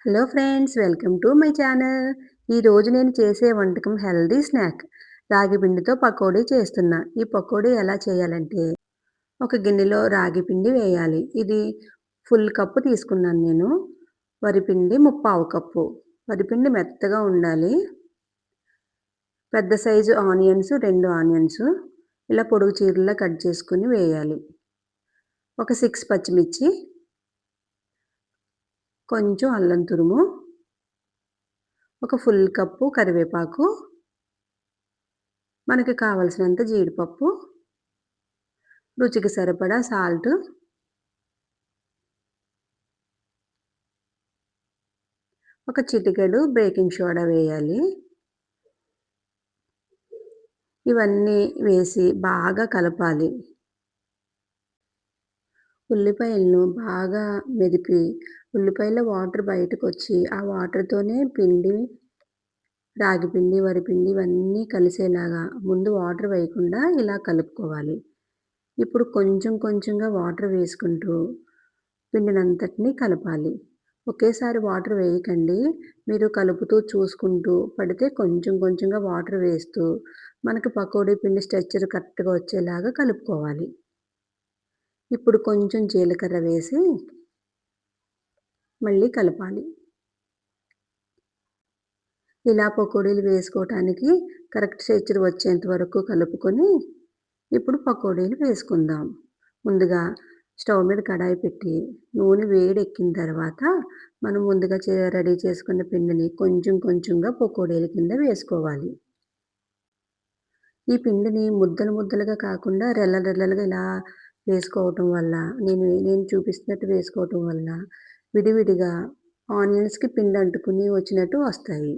Hello friends welcome to my channel ఈరోజు నేను చేసే వంటకం హెల్దీ స్నాక్ రాగి పిండితో పకోడీ చేస్తున్నా. ఈ పకోడీ ఎలా చేయాలంటే ఒక గిన్నెలో రాగి పిండి వేయాలి. ఇది ఫుల్ కప్పు తీసుకున్నాను నేను. వరిపిండి ముప్పావు కప్పు. వరిపిండి మెత్తగా ఉండాలి. పెద్ద సైజు ఆనియన్స్ రెండు ఆనియన్స్ ఇలా పొడుగు చీరలా కట్ చేసుకుని వేయాలి. ఒక సిక్స్ పచ్చిమిర్చి కొంచెం అల్లం తురుము ఒక ఫుల్ కప్పు కరివేపాకు మనకి కావలసినంత జీడిపప్పు రుచికి సరిపడా సాల్ట్ ఒక చిటికెడు బేకింగ్ సోడా వేయాలి. ఇవన్నీ వేసి బాగా కలపాలి. ఉల్లిపాయలను బాగా మెదిపి ఉల్లిపాయల వాటర్ బయటకు వచ్చి ఆ వాటర్తోనే పిండి రాగి పిండి వరిపిండి ఇవన్నీ కలిసేలాగా ముందు వాటర్ వేయకుండా ఇలా కలుపుకోవాలి. ఇప్పుడు కొంచెం కొంచెంగా వాటర్ వేసుకుంటూ పిండినంతటినీ కలపాలి. ఒకేసారి వాటర్ వేయకండి. మీరు కలుపుతూ చూసుకుంటూ పడితే కొంచెం కొంచెంగా వాటర్ వేస్తూ మనకి పకోడీ పిండి స్ట్రక్చర్ కరెక్ట్గా వచ్చేలాగా కలుపుకోవాలి. ఇప్పుడు కొంచెం జీలకర్ర వేసి మళ్ళీ కలపాలి. ఇలా పకోడీలు వేసుకోవటానికి కరెక్ట్ స్ట్రెచ్చర్ వచ్చేంత వరకు కలుపుకొని ఇప్పుడు పకోడీలు వేసుకుందాం. ముందుగా స్టవ్ మీద కడాయి పెట్టి నూనె వేడి ఎక్కిన తర్వాత మనం ముందుగా రెడీ చేసుకున్న పిండిని కొంచెం కొంచెంగా పకోడీల కింద వేసుకోవాలి. ఈ పిండిని ముద్దలు ముద్దలుగా కాకుండా రెల్ల రెల్లలుగా ఇలా వేసుకోవటం వల్ల నేను నేను చూపిస్తున్నట్టు వేసుకోవటం వల్ల విడివిడిగా ఆనియన్స్కి పిండి అంటుకుని వచ్చినట్టు వస్తాయి.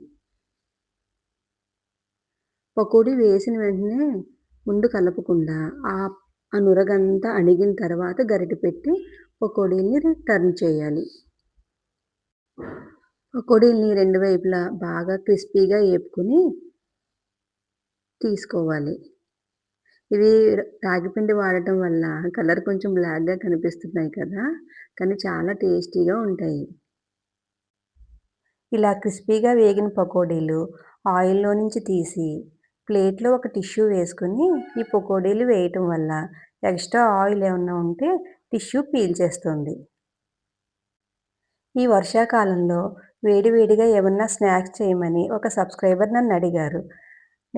పకోడీ వేసిన వెంటనే ముందు కలపకుండా ఆ ఆ నురగంతా అణిగిన తర్వాత గరిటె పెట్టి పకోడీల్ని టర్న్ చేయాలి. పకోడీల్ని రెండు వైపులా బాగా క్రిస్పీగా వేపుకొని తీసుకోవాలి. ఇవి రాగిపిండి వాడటం వల్ల కలర్ కొంచెం బ్లాక్గా కనిపిస్తున్నాయి కదా కానీ చాలా టేస్టీగా ఉంటాయి. ఇలా క్రిస్పీగా వేగిన పకోడీలు ఆయిల్లో నుంచి తీసి ప్లేట్లో ఒక టిష్యూ వేసుకుని ఈ పకోడీలు వేయటం వల్ల ఎక్స్ట్రా ఆయిల్ ఏమన్నా ఉంటే టిష్యూ పీల్చేస్తుంది ఈ వర్షాకాలంలో వేడివేడిగా ఏమన్నా స్నాక్స్ చేయమని ఒక సబ్స్క్రైబర్ నన్ను అడిగారు.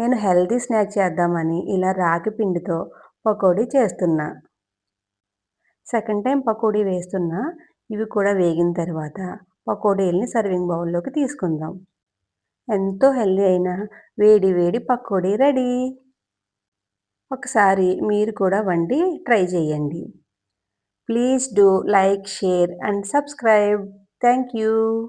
నేను హెల్తీ స్నాక్ చేద్దామని ఇలా రాగి పిండితో పకోడీ చేస్తున్నా. సెకండ్ టైం పకోడీ వేస్తున్నా ఇవి కూడా వేగిన తర్వాత పకోడీల్ని సర్వింగ్ బౌల్లోకి తీసుకుందాం. ఎంతో హెల్దీ అయిన వేడి వేడి పకోడీ రెడీ. ఒకసారి మీరు కూడా వండి ట్రై చేయండి. Please do like share and subscribe. Thank you.